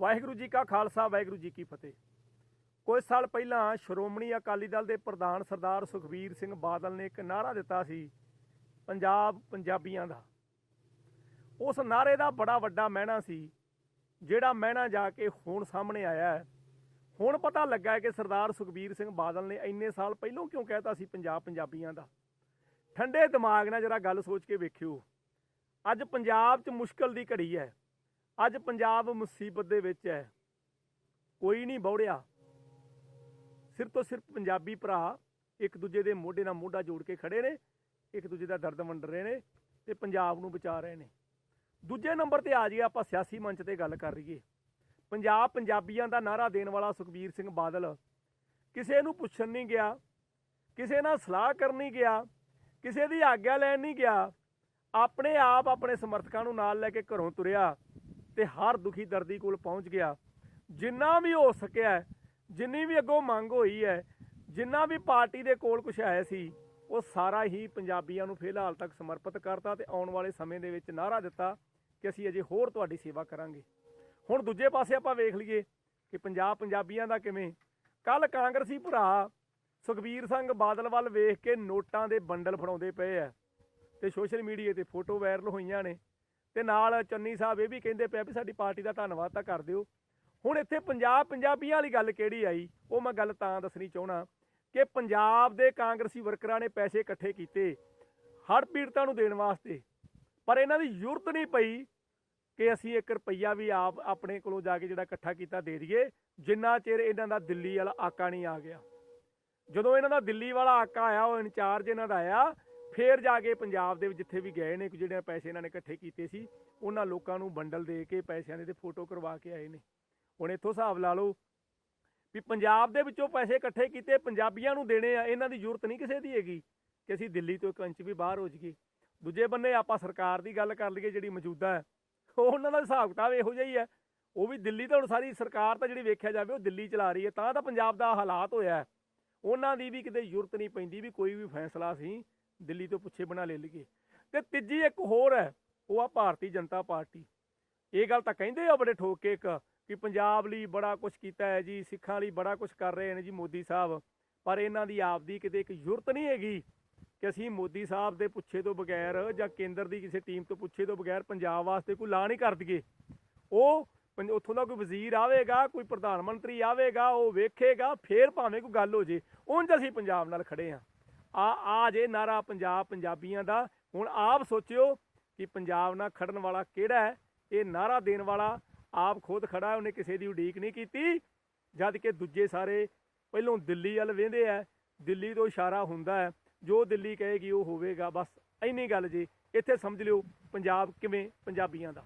ਵਾਹਿਗੁਰੂ ਜੀ ਕਾ ਖਾਲਸਾ, ਵਾਹਿਗੁਰੂ ਜੀ ਕੀ ਫਤਿਹ। ਕੁਝ ਸਾਲ ਪਹਿਲਾਂ ਸ਼੍ਰੋਮਣੀ ਅਕਾਲੀ ਦਲ ਦੇ ਪ੍ਰਧਾਨ ਸਰਦਾਰ ਸੁਖਬੀਰ ਸਿੰਘ ਬਾਦਲ ਨੇ ਇੱਕ ਨਾਅਰਾ ਦਿੱਤਾ ਸੀ, ਪੰਜਾਬ ਪੰਜਾਬੀਆਂ ਦਾ। ਉਸ ਨਾਅਰੇ ਦਾ ਬੜਾ ਵੱਡਾ ਮਹਿਣਾ ਸੀ, ਜਿਹੜਾ ਮਹਿਣਾ ਜਾ ਕੇ ਹੁਣ ਸਾਹਮਣੇ ਆਇਆ ਹੈ। ਹੁਣ ਪਤਾ ਲੱਗਾ ਕਿ ਸਰਦਾਰ ਸੁਖਬੀਰ ਸਿੰਘ ਬਾਦਲ ਨੇ ਇੰਨੇ ਸਾਲ ਪਹਿਲਾਂ ਕਿਉਂ ਕਹਿਤਾ ਸੀ ਪੰਜਾਬ ਪੰਜਾਬੀਆਂ ਦਾ। ਠੰਡੇ ਦਿਮਾਗ ਨਾਲ ਜਰਾ ਗੱਲ ਸੋਚ ਕੇ ਵੇਖਿਓ। ਅੱਜ ਪੰਜਾਬ 'ਚ ਮੁਸ਼ਕਲ ਦੀ ਘੜੀ ਹੈ। ਅੱਜ ਪੰਜਾਬ ਮੁਸੀਬਤ ਦੇ ਵਿੱਚ ਹੈ। ਕੋਈ ਨਹੀਂ ਬੌੜਿਆ। ਸਿਰਫ ਤੋਂ ਸਿਰਫ ਪੰਜਾਬੀ ਭਰਾ ਇੱਕ ਦੂਜੇ ਦੇ ਮੋਢੇ ਨਾਲ ਮੋਢਾ ਜੋੜ ਕੇ ਖੜੇ ਨੇ, ਇੱਕ ਦੂਜੇ ਦਾ ਦਰਦ ਵੰਡ ਰਹੇ ਨੇ ਤੇ ਪੰਜਾਬ ਨੂੰ ਬਚਾ ਰਹੇ ਨੇ। ਦੂਜੇ ਨੰਬਰ ਤੇ ਆ ਜਾਈਏ ਆਪਾਂ ਸਿਆਸੀ ਮੰਚ ਤੇ ਗੱਲ ਕਰ ਰਹੀਏ ਪੰਜਾਬ ਪੰਜਾਬੀਆਂ ਦਾ ਨਾਰਾ ਦੇਣ ਵਾਲਾ ਸੁਖਬੀਰ ਸਿੰਘ ਬਾਦਲ ਕਿਸੇ ਨੂੰ ਪੁੱਛਣ ਨਹੀਂ ਗਿਆ, ਕਿਸੇ ਨਾਲ ਸਲਾਹ ਕਰਨ ਨਹੀਂ ਗਿਆ, ਕਿਸੇ ਦੀ ਆਗਿਆ ਲੈਣ ਨਹੀਂ ਗਿਆ, ਆਪਣੇ ਆਪ ਆਪਣੇ ਸਮਰਥਕਾਂ ਨੂੰ ਨਾਲ ਲੈ ਕੇ ਘਰੋਂ ਤੁਰਿਆ। ਤੇ ਹਰ ਦੁਖੀ ਦਰਦੀ ਕੋਲ ਪਹੁੰਚ ਗਿਆ। ਜਿੰਨਾ ਵੀ ਹੋ ਸਕਿਆ, ਜਿੰਨੀ ਵੀ ਅੱਗੋਂ ਮੰਗ ਹੋਈ ਹੈ, ਜਿੰਨਾ ਵੀ ਪਾਰਟੀ ਦੇ ਕੋਲ ਕੁਛ ਆਇਆ ਸੀ, ਉਹ ਸਾਰਾ ਹੀ ਪੰਜਾਬੀਆਂ ਨੂੰ ਫਿਲਹਾਲ ਤੱਕ ਸਮਰਪਿਤ ਕਰਤਾ ਤੇ ਆਉਣ ਵਾਲੇ ਸਮੇਂ ਦੇ ਵਿੱਚ ਨਾਅਰਾ ਦਿੱਤਾ ਕਿ ਅਸੀਂ ਅਜੇ ਹੋਰ ਤੁਹਾਡੀ ਸੇਵਾ ਕਰਾਂਗੇ। ਹੁਣ ਦੂਜੇ ਪਾਸੇ ਆਪਾਂ ਵੇਖ ਲਈਏ ਕਿ ਪੰਜਾਬ ਪੰਜਾਬੀਆਂ ਦਾ ਕਿਵੇਂ। ਕੱਲ ਕਾਂਗਰਸੀ ਭਰਾ ਸੁਖਬੀਰ ਸਿੰਘ ਬਾਦਲ ਵੱਲ ਵੇਖ ਕੇ ਨੋਟਾਂ ਦੇ ਬੰਡਲ ਫੜਾਉਂਦੇ ਪਏ ਆ ਤੇ ਸੋਸ਼ਲ ਮੀਡੀਆ ਤੇ ਫੋਟੋ ਵਾਇਰਲ ਹੋਈਆਂ ਨੇ। ਤੇ ਨਾਲ ਚੰਨੀ ਸਾਹਿਬ ਇਹ ਵੀ ਕਹਿੰਦੇ ਪਿਆ ਵੀ ਸਾਡੀ ਪਾਰਟੀ ਦਾ ਧੰਨਵਾਦ ਤਾਂ ਕਰ ਦਿਓ। ਹੁਣ ਇੱਥੇ ਪੰਜਾਬ ਪੰਜਾਬੀਆਂ ਵਾਲੀ ਗੱਲ ਕਿਹੜੀ ਆਈ? ਉਹ ਮੈਂ ਗੱਲ ਤਾਂ ਦੱਸਣੀ ਚਾਹਣਾ ਕਿ ਪੰਜਾਬ ਦੇ ਕਾਂਗਰਸੀ ਵਰਕਰਾਂ ਨੇ ਪੈਸੇ ਇਕੱਠੇ ਕੀਤੇ ਹੜ੍ਹ ਪੀੜਤਾਂ ਨੂੰ ਦੇਣ ਵਾਸਤੇ। ਪਰ ਇਹਨਾਂ ਦੀ ਜ਼ਰੂਰਤ ਨਹੀਂ ਪਈ ਕਿ ਅਸੀਂ 1 ਰੁਪਈਆ ਵੀ ਆਪ ਆਪਣੇ ਕੋਲੋਂ ਜਾ ਕੇ ਜਿਹੜਾ ਇਕੱਠਾ ਕੀਤਾ ਦੇ ਦਈਏ। ਜਿੰਨਾ ਚਿਰ ਇਹਨਾਂ ਦਾ ਦਿੱਲੀ ਵਾਲਾ ਆਕਾ ਨਹੀਂ ਆ ਗਿਆ। ਜਦੋਂ ਇਹਨਾਂ ਦਾ ਦਿੱਲੀ ਵਾਲਾ ਆਕਾ ਆਇਆ, ਉਹ ਇੰਚਾਰਜ ਇਹਨਾਂ ਦਾ ਆਇਆ ਫੇਰ ਜਾ ਕੇ ਪੰਜਾਬ ਦੇ ਵਿੱਚ ਜਿੱਥੇ ਵੀ ਗਏ ਨੇ ਕਿ ਜਿਹੜੇ ਪੈਸੇ ਇਹਨਾਂ ਨੇ ਇਕੱਠੇ ਕੀਤੇ ਸੀ, ਉਹਨਾਂ ਲੋਕਾਂ ਨੂੰ ਬੰਡਲ ਦੇ ਕੇ ਪੈਸਿਆਂ ਦੇ ਤੇ ਫੋਟੋ ਕਰਵਾ ਕੇ ਆਏ ਨੇ। ਹੁਣ ਇੱਥੋਂ ਹਿਸਾਬ ਲਾ ਲਓ ਵੀ ਪੰਜਾਬ ਦੇ ਵਿੱਚੋਂ ਪੈਸੇ ਇਕੱਠੇ ਕੀਤੇ, ਪੰਜਾਬੀਆਂ ਨੂੰ ਦੇਣੇ ਆ, ਇਹਨਾਂ ਦੀ ਜ਼ਰੂਰਤ ਨਹੀਂ ਕਿਸੇ ਦੀ ਹੈਗੀ ਕਿ ਅਸੀਂ ਦਿੱਲੀ ਤੋਂ ਇੱਕ ਇੰਚ ਵੀ ਬਾਹਰ ਹੋ ਜਾਈਏ। ਦੂਜੇ ਬੰਨੇ ਆਪਾਂ ਸਰਕਾਰ ਦੀ ਗੱਲ ਕਰ ਲਈਏ, ਜਿਹੜੀ ਮੌਜੂਦਾ ਹੈ, ਉਹ ਉਹਨਾਂ ਦਾ ਹਿਸਾਬ ਕਿਤਾਬ ਇਹੋ ਜਿਹਾ ਹੀ ਹੈ। ਉਹ ਵੀ ਦਿੱਲੀ ਤਾਂ ਹੁਣ ਸਾਰੀ ਸਰਕਾਰ ਤਾਂ ਜਿਹੜੀ ਵੇਖਿਆ ਜਾਵੇ, ਉਹ ਦਿੱਲੀ ਚਲਾ ਰਹੀ ਹੈ, ਤਾਂ ਤਾਂ ਪੰਜਾਬ ਦਾ ਹਾਲਾਤ ਹੋਇਆ ਉਹਨਾਂ ਦੀ ਵੀ ਕਿਤੇ ਜ਼ਰੂਰਤ ਨਹੀਂ ਪੈਂਦੀ ਵੀ ਕੋਈ ਵੀ ਫੈਸਲਾ ਅਸੀਂ ਦਿੱਲੀ ਤੋਂ ਪੁੱਛੇ ਬਣਾ ਲੈ ਲਈਏ। ਤੇ ਤੀਜੀ ਇੱਕ ਹੋਰ ਹੈ, ਉਹ ਆ ਭਾਰਤੀ ਜਨਤਾ ਪਾਰਟੀ। ਇਹ ਗੱਲ ਤਾਂ ਕਹਿੰਦੇ ਆ ਬੜੇ ਠੋਕ ਕੇ ਇੱਕ ਕਿ ਪੰਜਾਬ ਲਈ ਬੜਾ ਕੁਝ ਕੀਤਾ ਹੈ ਜੀ, ਸਿੱਖਾਂ ਲਈ ਬੜਾ ਕੁਝ ਕਰ ਰਹੇ ਨੇ ਜੀ ਮੋਦੀ ਸਾਹਿਬ। ਪਰ ਇਹਨਾਂ ਦੀ ਆਪਦੀ ਕਿਤੇ ਇੱਕ ਜ਼ਰੂਰਤ ਨਹੀਂ ਹੈਗੀ ਕਿ ਅਸੀਂ ਮੋਦੀ ਸਾਹਿਬ ਦੇ ਪੁੱਛੇ ਤੋਂ ਬਗੈਰ ਜਾਂ ਕੇਂਦਰ ਦੀ ਕਿਸੇ ਟੀਮ ਤੋਂ ਪੁੱਛੇ ਤੋਂ ਬਗੈਰ ਪੰਜਾਬ ਵਾਸਤੇ ਕੋਈ ਲਾ ਨਹੀਂ ਕਰ ਦਈਏ। ਉਹ ਪੰਜ- ਉੱਥੋਂ ਦਾ ਕੋਈ ਵਜ਼ੀਰ ਆਵੇਗਾ, ਕੋਈ ਪ੍ਰਧਾਨ ਮੰਤਰੀ ਆਵੇਗਾ, ਉਹ ਵੇਖੇਗਾ, ਫੇਰ ਭਾਵੇਂ ਕੋਈ ਗੱਲ ਹੋ ਜੇ, ਉਂਝ ਅਸੀਂ ਪੰਜਾਬ ਨਾਲ ਖੜੇ ਆ ਆ ਆ ਜੇ ਨਾਰਾ ਪੰਜਾਬ ਪੰਜਾਬੀਆਂ ਦਾ, ਹੁਣ ਆਪ ਸੋਚਿਓ ਕਿ ਪੰਜਾਬ ਨਾਲ ਖੜਨ ਵਾਲਾ ਕਿਹੜਾ ਹੈ? ਇਹ ਨਾਰਾ ਦੇਣ ਵਾਲਾ ਆਪ ਖੁਦ ਖੜਾ ਉਹਨੇ ਕਿਸੇ ਦੀ ਉਡੀਕ ਨਹੀਂ ਕੀਤੀ। ਜਦ ਕਿ ਦੂਜੇ ਸਾਰੇ ਪਹਿਲੋਂ ਦਿੱਲੀ ਵੱਲ ਵੇਂਦੇ ਆ। ਦਿੱਲੀ ਤੋਂ ਇਸ਼ਾਰਾ ਹੁੰਦਾ ਹੈ, ਜੋ ਦਿੱਲੀ ਕਹੇਗੀ ਉਹ ਹੋਵੇਗਾ। ਬਸ ਇੰਨੀ ਗੱਲ ਜੀ, ਇੱਥੇ ਸਮਝ ਲਿਓ ਪੰਜਾਬ ਕਿਵੇਂ ਪੰਜਾਬੀਆਂ ਦਾ।